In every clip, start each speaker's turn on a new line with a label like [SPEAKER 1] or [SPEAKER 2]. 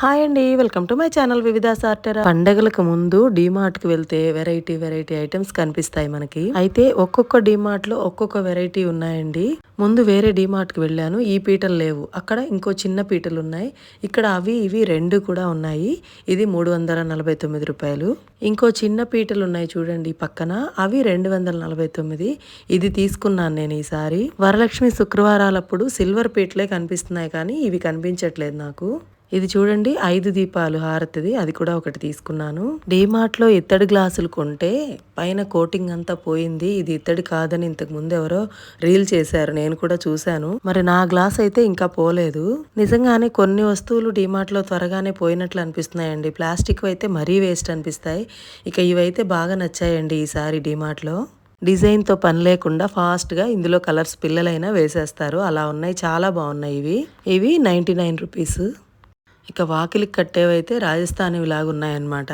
[SPEAKER 1] Hi అండి welcome to my channel వివిధ సార్టెరా. పండగలకు ముందు డిమార్ట్కి వెళ్తే వెరైటీ వెరైటీ ఐటమ్స్ కనిపిస్తాయి మనకి. అయితే ఒక్కొక్క డిమార్ట్లో ఒక్కొక్క వెరైటీ ఉన్నాయండి. ముందు వేరే డిమార్ట్కి వెళ్ళాను ఈ పీటలు లేవు. అక్కడ ఇంకో చిన్న పీటలు ఉన్నాయి. ఇక్కడ అవి ఇవి రెండు కూడా ఉన్నాయి. ఇది మూడు వందల నలభై తొమ్మిది రూపాయలు. ఇంకో చిన్న పీటలు ఉన్నాయి చూడండి పక్కన. అవి రెండు వందల నలభై తొమ్మిది. ఇది తీసుకున్నాను నేను ఈసారి. వరలక్ష్మి శుక్రవారాలప్పుడు సిల్వర్ పీటలే కనిపిస్తున్నాయి కానీ ఇవి కనిపించట్లేదు నాకు. ఇది చూడండి ఐదు దీపాలు హారతిది. అది కూడా ఒకటి తీసుకున్నాను. డీమార్ట్లో ఇత్తడి గ్లాసులు కొంటే పైన కోటింగ్ అంతా పోయింది. ఇది ఇత్తడి కాదని ఇంతకు ముందు ఎవరో రీల్ చేశారు. నేను కూడా చూశాను. మరి నా గ్లాస్ అయితే ఇంకా పోలేదు. నిజంగానే కొన్ని వస్తువులు డీమార్ట్లో త్వరగానే పోయినట్లు అనిపిస్తున్నాయండి. ప్లాస్టిక్ అయితే మరీ వేస్ట్ అనిపిస్తాయి. ఇక ఇవైతే బాగా నచ్చాయండి ఈసారి డీమార్ట్లో. డిజైన్తో పని లేకుండా ఫాస్ట్గా ఇందులో కలర్స్ పిల్లలైనా వేసేస్తారు. అలా ఉన్నాయి. చాలా బాగున్నాయి ఇవి. ఇవి నైంటీ నైన్ రూపీస్. ఇక వాకిలికి కట్టేవైతే రాజస్థానీ లాగా ఉన్నాయన్నమాట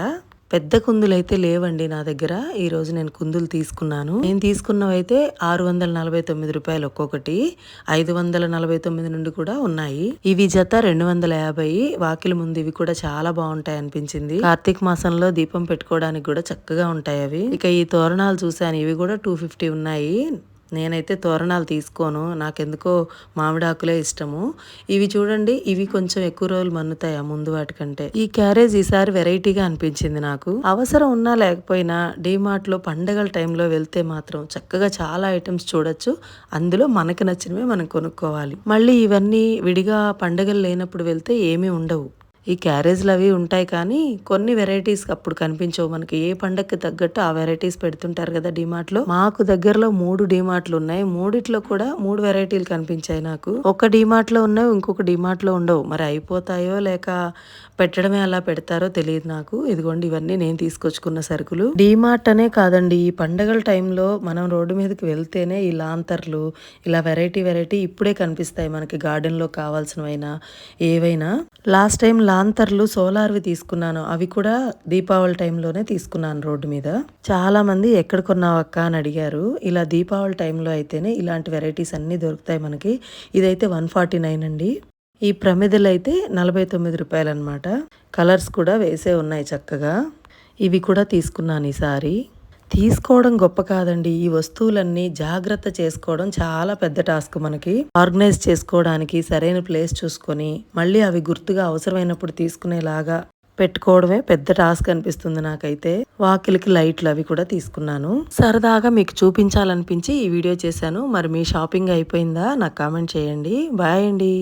[SPEAKER 1] పెద్ద కుందులు అయితే లేవండి నా దగ్గర. ఈ రోజు నేను కుందులు తీసుకున్నాను. నేను తీసుకున్నవైతే ఆరు వందల నలభై తొమ్మిది రూపాయలు ఒక్కొక్కటి. ఐదు వందల నలభై తొమ్మిది నుండి కూడా ఉన్నాయి. ఇవి జత రెండు వందల యాభై. వాకిలి ముందు ఇవి కూడా చాలా బాగుంటాయి అనిపించింది. కార్తీక మాసంలో దీపం పెట్టుకోవడానికి కూడా చక్కగా ఉంటాయి అవి. ఇక ఈ తోరణాలు చూశాను. ఇవి కూడా టూ ఫిఫ్టీ ఉన్నాయి. నేనైతే తోరణాలు తీసుకోను. నాకెందుకో మామిడాకులే ఇష్టము. ఇవి చూడండి ఇవి కొంచెం ఎక్కువ రోజులు మన్నుతాయి ఆ ముందు వాటికంటే ఈ క్యారేజ్ ఈసారి వెరైటీగా అనిపించింది నాకు. అవసరం ఉన్నా లేకపోయినా డీమార్ట్లో పండగల టైంలో వెళ్తే మాత్రం చక్కగా చాలా ఐటమ్స్ చూడొచ్చు. అందులో మనకి నచ్చినవే మనం కొనుక్కోవాలి. మళ్ళీ ఇవన్నీ విడిగా పండగలు లేనప్పుడు వెళ్తే ఏమీ ఉండవు. ఈ క్యారేజ్లు అవి ఉంటాయి కానీ కొన్ని వెరైటీస్ అప్పుడు కనిపించవు. మనకి ఏ పండగకి తగ్గట్టు ఆ వెరైటీస్ పెడుతుంటారు కదా డిమార్ట్లో. మాకు దగ్గరలో మూడు డిమార్ట్లు ఉన్నాయి. మూడిట్లో కూడా మూడు వెరైటీలు కనిపించాయి నాకు. ఒక డిమార్ట్లో ఉన్నాయి ఇంకొక డిమార్ట్లో ఉండవు. మరి అయిపోతాయో లేక పెట్టడమే అలా పెడతారో తెలియదు నాకు. ఇదిగోండి ఇవన్నీ నేను తీసుకొచ్చుకున్న సరుకులు. డిమార్ట్ అనే కాదండి ఈ పండగల టైంలో మనం రోడ్డు మీదకి వెళ్తేనే ఈ లాంతర్లు ఇలా వెరైటీ వెరైటీ ఇప్పుడే కనిపిస్తాయి మనకి గార్డెన్లో కావాల్సినవైనా ఏవైనా. లాస్ట్ టైం లాంతర్లు సోలార్వి తీసుకున్నాను. అవి కూడా దీపావళి టైంలోనే తీసుకున్నాను రోడ్డు మీద. చాలా మంది ఎక్కడ కొన్నావు అక్క అని అడిగారు. ఇలా దీపావళి టైంలో అయితేనే ఇలాంటి వెరైటీస్ అన్నీ దొరుకుతాయి మనకి. ఇదైతే వన్ ఫార్టీ నైన్ అండి. ఈ ప్రమిదలు అయితే నలభై తొమ్మిది రూపాయలు అనమాట కలర్స్ కూడా వేసే ఉన్నాయి చక్కగా. ఇవి కూడా తీసుకున్నాను ఈసారి. తీసుకోవడం గొప్ప కాదండి. ఈ వస్తువులన్నీ జాగ్రత్త చేసుకోవడం చాలా పెద్ద టాస్క్ మనకి. ఆర్గనైజ్ చేసుకోవడానికి సరైన ప్లేస్ చూసుకొని మళ్ళీ అవి గుర్తుగా అవసరమైనప్పుడు తీసుకునేలాగా పెట్టుకోవడమే పెద్ద టాస్క్ అనిపిస్తుంది నాకైతే. వాకిలికి లైట్లు అవి కూడా తీసుకున్నాను. సరదాగా మీకు చూపించాలనిపించి ఈ వీడియో చేశాను. మరి మీ షాపింగ్ అయిపోయిందా? నాకు కామెంట్ చేయండి. బాయ్ అండి.